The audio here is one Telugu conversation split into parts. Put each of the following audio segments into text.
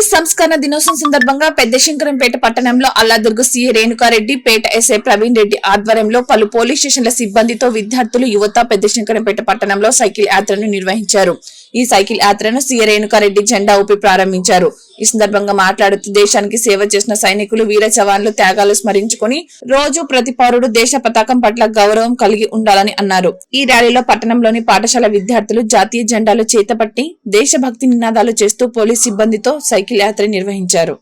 సంస్కరణ దినోత్సవం సందర్భంగా పెద్ద శంకరంపేట పట్టణంలో అల్లాదుర్గ సీఏ రేణుకారెడ్డి పేట ఎస్ఐ ప్రవీణ్ రెడ్డి ఆధ్వర్యంలో పలు పోలీస్ స్టేషన్ల సిబ్బందితో విద్యార్థులు యువత పెద్ద శంకరంపేట పట్టణంలో సైకిల్ యాత్రను నిర్వహించారు. ఈ సైకిల్ యాత్రను సీఏ రేణుకారెడ్డి జెండా ఊపి ప్రారంభించారు. ఈ సందర్భంగా మాట్లాడుతూ దేశానికి సేవ చేసిన సైనికులు వీర జవాన్లు త్యాగాలు స్మరించుకొని రోజు ప్రతి పౌరుడు దేశ పతాకం పట్ల గౌరవం కలిగి ఉండాలని అన్నారు. ఈ ర్యాలీలో పట్టణంలోని పాఠశాల విద్యార్థులు జాతీయ జెండాలు చేతపట్టి దేశభక్తి నినాదాలు చేస్తూ పోలీస్ సిబ్బందితో సైకిల్ యాత్ర నిర్వహించారు.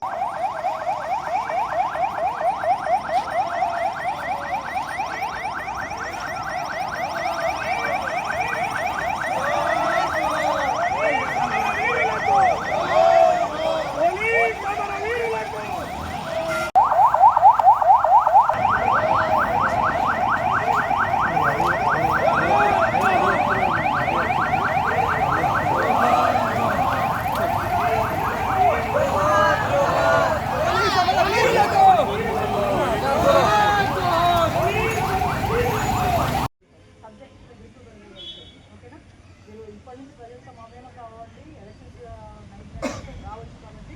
ఇప్పటి నుంచి ప్రజల కావాలి. ఎలక్షన్స్ నైట్ రావచ్చు కాబట్టి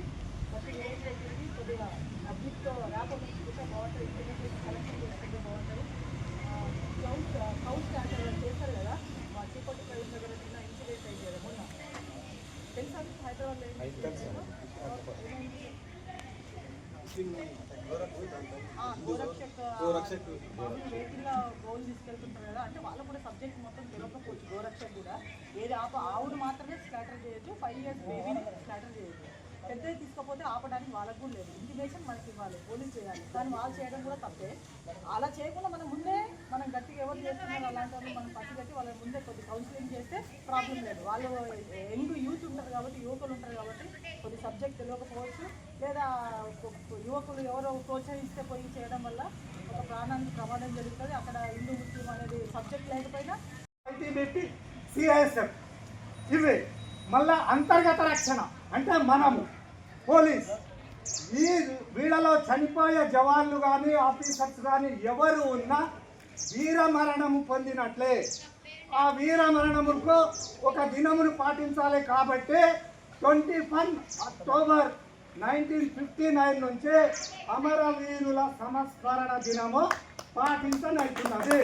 ప్రతి కొద్దిగా ర్యాపర్ తీసుకుంటే బాగుంటుంది. ఇంటర్నెట్ కలెక్షన్ చేసుకుంటే బాగుంటుంది. కౌంట్ కౌంట్ స్టాండర్డ్ చేస్తారు కదా. మా చీపట్టి ప్రజల దగ్గర చిన్న ఇన్సిడెంట్ అయింది కదా మొన్న. తెలుసా మీకు హైదరాబాద్లో ఏం ఏమైంది? ఆ, గోరక్షక్ గోరక్షక్. వెహికల్ గోల్ తీసుకెళ్తుంటారు కదా. అంటే వాళ్ళు కూడా సబ్జెక్ట్ మొత్తం తెలియకపోవచ్చు గోరక్షక్ కూడా. ఏది ఆప ఆవును మాత్రమే స్కాటర్ చేయొచ్చు. ఫైవ్ ఇయర్స్ బేబీని స్కాటర్ చేయొచ్చు. పెద్దది తీసుకపోతే ఆపడానికి వాళ్ళకు కూడా లేదు. ఇంటిమేషన్ మనకి ఇవ్వాలి. పోలీస్ చేయాలి. కానీ వాళ్ళు చేయడం కూడా తప్పే. అలా చేయకుండా మనం ముందే మనం గట్టిగా ఎవరు చేస్తున్నారు అలాంటి వాళ్ళు మనం పట్టుకట్టి వాళ్ళ ముందే కొద్ది కౌన్సిలింగ్ చేస్తే ప్రాబ్లం లేదు. వాళ్ళు యంగ్ యూత్ ఉంటారు కాబట్టి యువకులు ఉంటారు కాబట్టి కొద్ది సబ్జెక్ట్ తెలియకపోవచ్చు. లేదా యువకులు ఎవరో ప్రోత్సహిస్తే పోయి చేయడం వల్ల ఒక ప్రాణానికి ప్రమాదం జరుగుతుంది. అక్కడ హిందూ ముస్లిం అనేది సబ్జెక్ట్ లేకపోయినా పెట్టి సిఐఎస్ఎఫ్. ఇవి మళ్ళా అంతర్గత రక్షణ అంటే మనము పోలీస్. ఈ వీళ్ళలో చనిపోయే జవాన్లు కానీ ఆఫీసర్స్ కానీ ఎవరు ఉన్నా వీరమరణము పొందినట్లే. ఆ వీరమరణముకు ఒక దినమును పాటించాలి కాబట్టి twenty one October nineteen fifty nine నుంచి అమరవీరుల సంస్మరణ దినము పాటించనవుతున్నది